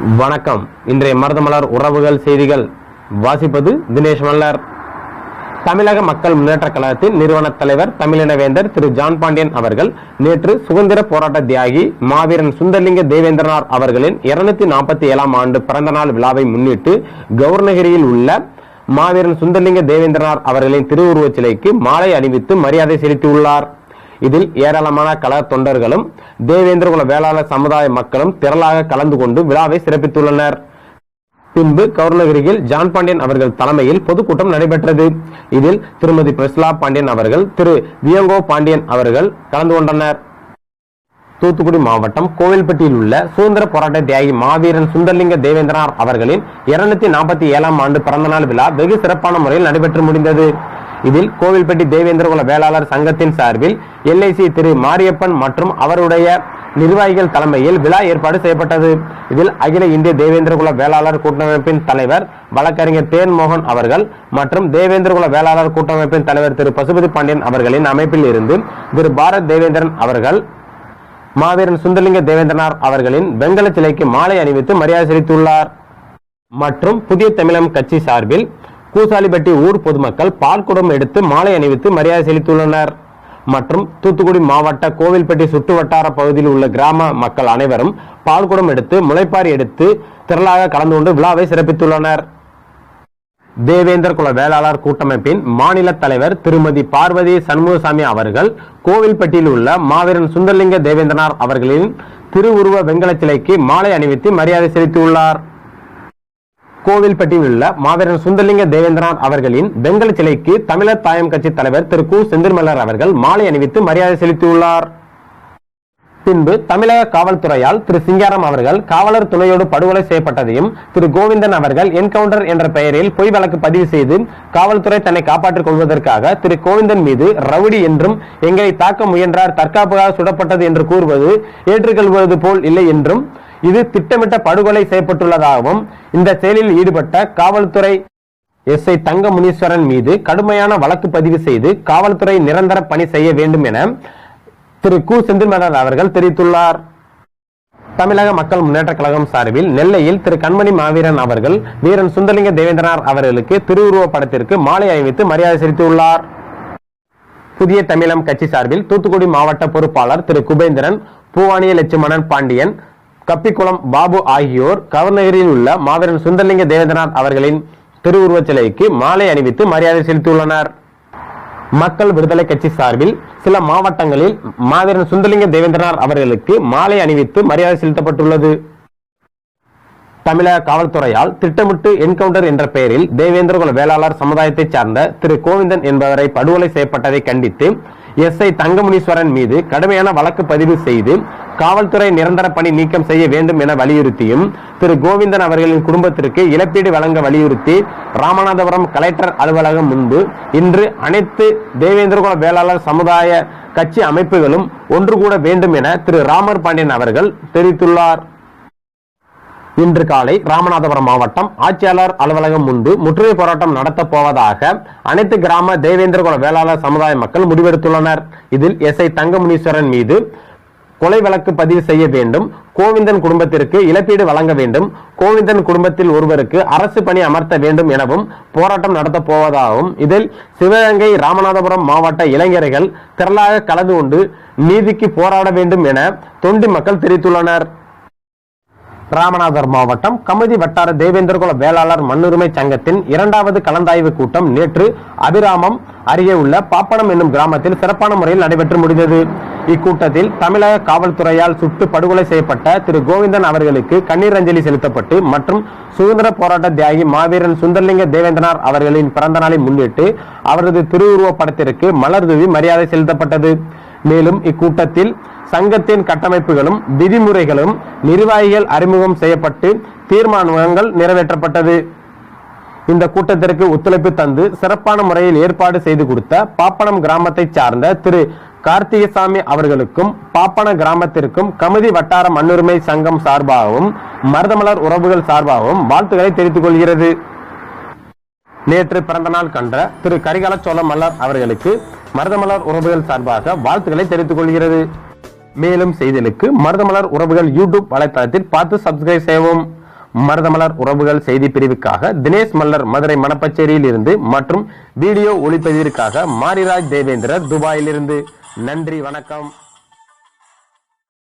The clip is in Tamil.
வணக்கம். இன்றைய மருதமலர் உறவுகள் செய்திகள். வாசிப்பது தினேஷ் மல்லர். தமிழக மக்கள் முன்னேற்ற கழகத்தின் நிறுவன தலைவர் தமிழினவேந்தர் திரு ஜான் பாண்டியன் அவர்கள் நேற்று சுதந்திர போராட்ட தியாகி மாவீரன் சுந்தர்லிங்க தேவேந்திரனார் அவர்களின் இருநூத்தி நாற்பத்தி ஏழாம் ஆண்டு பிறந்த நாள் விழாவை முன்னிட்டு கவுர்நகிரியில் உள்ள மாவீரன் சுந்தர்லிங்க தேவேந்திரனார் அவர்களின் திருவுருவச் சிலைக்கு மாலை அணிவித்து மரியாதை செலுத்தியுள்ளார். இதில் ஏராளமான கலர் தொண்டர்களும் தேவேந்திரகுல வேளாளர் சமுதாய மக்களும் திரளாக கலந்து கொண்டு விழாவை சிறப்பித்துள்ளனர். பின்பு கவுர்னகிரியில் ஜான் பாண்டியன் அவர்கள் தலைமையில் பொதுக்கூட்டம் நடைபெற்றது. இதில் திருமதி பிரஸ்லா பாண்டியன் அவர்கள் திரு வியங்கோ பாண்டியன் அவர்கள் கலந்து கொண்டனர். தூத்துக்குடி மாவட்டம் கோவில்பட்டியில் உள்ள சுதந்திர போராட்ட தியாகி மாவீரன் சுந்தர்லிங்க தேவேந்திரனார் அவர்களின் இருநூத்தி நாற்பத்தி ஏழாம் ஆண்டு பிறந்தநாள் விழா வெகு சிறப்பான முறையில் நடைபெற்று முடிந்தது. இதில் கோவில்பட்டி தேவேந்திரகுல வேளாளர் சங்கத்தின் சார்பில் எல்ஐசி திரு மாரியப்பன் மற்றும் அவருடைய நிர்வாகிகள் தலைமையில் விழா ஏற்பாடு செய்யப்பட்டது. இதில் அகில இந்திய தேவேந்திரகுல வேளாளர் கூட்டமைப்பின் தலைவர் வழக்கறிஞர் தேன் மோகன் அவர்கள் மற்றும் தேவேந்திரகுல வேளாளர் கூட்டமைப்பின் தலைவர் திரு பசுபதி பாண்டியன் அவர்களின் அமைப்பில் இருந்து திரு பாரத் தேவேந்திரன் அவர்கள் மாவீரன் சுந்தரலிங்க தேவேந்திரனார் அவர்களின் வெங்கல சிலைக்கு மாலை அணிவித்து மரியாதை செலுத்தியுள்ளார். மற்றும் புதிய தமிழம் கட்சி சார்பில் கூசாலிப்பட்டி ஊர் பொதுமக்கள் பால்குடம் எடுத்து மாலை அணிவித்து மரியாதை செலுத்தியுள்ளனர். மற்றும் தூத்துக்குடி மாவட்ட கோவில்பட்டி சுற்று வட்டார பகுதியில் உள்ள கிராம மக்கள் அனைவரும் பால்குடம் எடுத்து முளைப்பாரி எடுத்து திரளாக கலந்து கொண்டு விழாவை சிறப்பித்துள்ளனர். தேவேந்தர் குல வேளாளர் கூட்டமைப்பின் மாநில தலைவர் திருமதி பார்வதி சண்முகசாமி அவர்கள் கோவில்பட்டியில் உள்ள மாவீரன் சுந்தர்லிங்க தேவேந்திரனார் அவர்களின் திருவுருவ வெங்கல சிலைக்கு மாலை அணிவித்து மரியாதை செலுத்தியுள்ளார். கோவில்பட்டியில் உள்ள மாவீரன் சுந்தரலிங்க தேவேந்திரநாத் அவர்களின் வெங்கல சிலைக்கு தமிழர் தாயம் கட்சி தலைவர் திரு கு செந்தில்மலர் அவர்கள் மாலை அணிவித்து மரியாதை செலுத்தியுள்ளார். பின்பு தமிழக காவல்துறையால் திரு சிங்காரம் அவர்கள் காவலர் துணையோடு படுகொலை செய்யப்பட்டதையும் திரு கோவிந்தன் அவர்கள் என்கவுண்டர் என்ற பெயரில் பொய் வழக்கு பதிவு செய்து காவல்துறை தன்னை காப்பாற்றிக் கொள்வதற்காக திரு கோவிந்தன் மீது ரவுடி என்றும் எங்களை தாக்க முயன்றார் தற்காப்புக்காக சுடப்பட்டது என்று கூறுவது ஏற்றுக்கொள்வது போல் இல்லை என்றும் இது திட்டமிட்ட படுகொலை செய்யப்பட்டுள்ளதாகவும் இந்த செயலில் ஈடுபட்ட காவல்துறை எஸ். ஐ. தங்க முனீஸ்வரன் மீது கடுமையான வழக்கு பதிவு செய்து காவல்துறை நிரந்தர பணி செய்ய வேண்டும் என திரு. கு. செந்தில்மலர் அவர்கள் தெரிவித்துள்ளார். தமிழக மக்கள் முன்னேற்ற கழகம் சார்பில் நெல்லையில் திரு. கண்மணி மாவீரன் அவர்கள் வீரன் சுந்தரலிங்க தேவேந்திரனார் அவர்களுக்கு திருவுருவ படத்திற்கு மாலை அணிவித்து மரியாதை செலுத்தியுள்ளார். புதிய தமிழம் கட்சி சார்பில் தூத்துக்குடி மாவட்ட பொறுப்பாளர் திரு. குபேந்திரன் பூவானிய லட்சுமணன் பாண்டியன் கப்பிக்குளம் பாபு ஆகியோர் கவர்நகரில் உள்ள மாவீரன் சுந்தரலிங்க தேவேந்திரநாத் அவர்களின் திருவுருவச் சிலைக்கு மாலை அணிவித்து மரியாதை செலுத்தியுள்ளனர். மக்கள் விடுதலை கட்சி சார்பில் சில மாவட்டங்களில் மாவீரன் சுந்தரலிங்க தேவேந்திரனார் அவர்களுக்கு மாலை அணிவித்து மரியாதை செலுத்தப்பட்டுள்ளது. தமிழக காவல்துறையால் திட்டமிட்டு என்கவுண்டர் என்ற பெயரில் தேவேந்திரகுல வேளாளர் சமுதாயத்தைச் சார்ந்த திரு. கோவிந்தன் என்பவரை படுகொலை செய்யப்பட்டதை கண்டித்து எஸ். ஐ. தங்கமுனீஸ்வரன் மீது கடுமையான வழக்கு பதிவு செய்து காவல்துறை நிரந்தர பணி நீக்கம் செய்ய வேண்டும் என வலியுறுத்தியும் திரு கோவிந்தன் அவர்களின் குடும்பத்திற்கு இழப்பீடு வழங்க வலியுறுத்தி ராமநாதபுரம் கலெக்டர் அலுவலகம் முன்பு இன்று அனைத்து தேவேந்திரகுல வேளாளர் சமுதாய கட்சி அமைப்புகளும் ஒன்று கூட வேண்டும் என திரு ராமர் பாண்டியன் அவர்கள் தெரிவித்துள்ளார். இன்று காலை ராமநாதபுரம் மாவட்டம் ஆட்சியாளர் அலுவலகம் முன்பு முற்றுகை போராட்டம் நடத்தப் போவதாக அனைத்து கிராம தேவேந்திரகுல வேளாளர் சமுதாய மக்கள் முடிவெடுத்துள்ளனர். இதில் எஸ் ஐ தங்கமுனீஸ்வரன் மீது கொலை வழக்கு பதிவு செய்ய வேண்டும். கோவிந்தன் குடும்பத்திற்கு இழப்பீடு வழங்க வேண்டும். கோவிந்தன் குடும்பத்தில் ஒருவருக்கு அரசு பணி அமர்த்த வேண்டும் எனவும் போராட்டம் நடத்தப் போவதாகவும் இதில் சிவகங்கை ராமநாதபுரம் மாவட்ட இளைஞர்கள் திரளாக கலந்து கொண்டு நீதிக்கு போராட வேண்டும் என தொண்டி மக்கள் தெரிவித்துள்ளனர். ராமநாதர் மாவட்டம் கமதி வட்டார தேவேந்திரகுல வேளாளர் மண்ணுரிமை சங்கத்தின் இரண்டாவது கலந்தாய்வு கூட்டம் நேற்று அபிராமம் அருகே உள்ள பாப்பனம் என்னும் கிராமத்தில் சிறப்பான முறையில் நடைபெற்று முடிந்தது. இக்கூட்டத்தில் தமிழக காவல்துறையால் சுட்டு படுகொலை செய்யப்பட்ட திரு கோவிந்தன் அவர்களுக்கு கண்ணீர் அஞ்சலி செலுத்தப்பட்டு மற்றும் சுதந்திர போராட்ட தியாகி மாவீரன் சுந்தரலிங்க தேவேந்திரனார் அவர்களின் பிறந்த நாளை முன்னிட்டு அவரது திருவுருவப் படத்திற்கு மலர் தூவி மரியாதை செலுத்தப்பட்டது. மேலும் இக்கூட்டத்தில் சங்கத்தின் கட்டமைப்புகளும் விதிமுறைகளும் நிர்வாகிகள் அறிமுகம் செய்யப்பட்டு தீர்மானங்கள் நிறைவேற்றப்பட்டது. இந்த கூட்டத்திற்கு ஒத்துழைப்பு தந்து சிறப்பான முறையில் ஏற்பாடு செய்து கொடுத்த பாப்பனம் கிராமத்தை சார்ந்த திரு கார்த்திகசாமி அவர்களுக்கும் பாப்பன கிராமத்திற்கும் கமுதி வட்டார மண்ணுரிமை சங்கம் சார்பாகவும் மருதமலர் உறவுகள் சார்பாகவும் வாழ்த்துக்களை தெரிவித்துக் கொள்கிறது. நேற்று பிறந்த நாள் கண்ட திரு கரிகால சோழ மல்லர் அவர்களுக்கு மருதமலர் உறவுகள் சார்பாக வாழ்த்துக்களை தெரிவித்துக் கொள்கிறது. மேலும் செய்திகளுக்கு மருதமலர் உறவுகள் யூடியூப் வலைத்தளத்தில் பார்த்து சப்ஸ்கிரைப் செய்யவும். மருதமலர் உறவுகள் செய்தி பிரிவுக்காக தினேஷ் மல்லர் மதுரை மணப்பச்சேரியில் இருந்து மற்றும் வீடியோ ஒளிப்பதிவிற்காக மாரிராஜ் தேவேந்திரர் துபாயிலிருந்து. நன்றி வணக்கம்.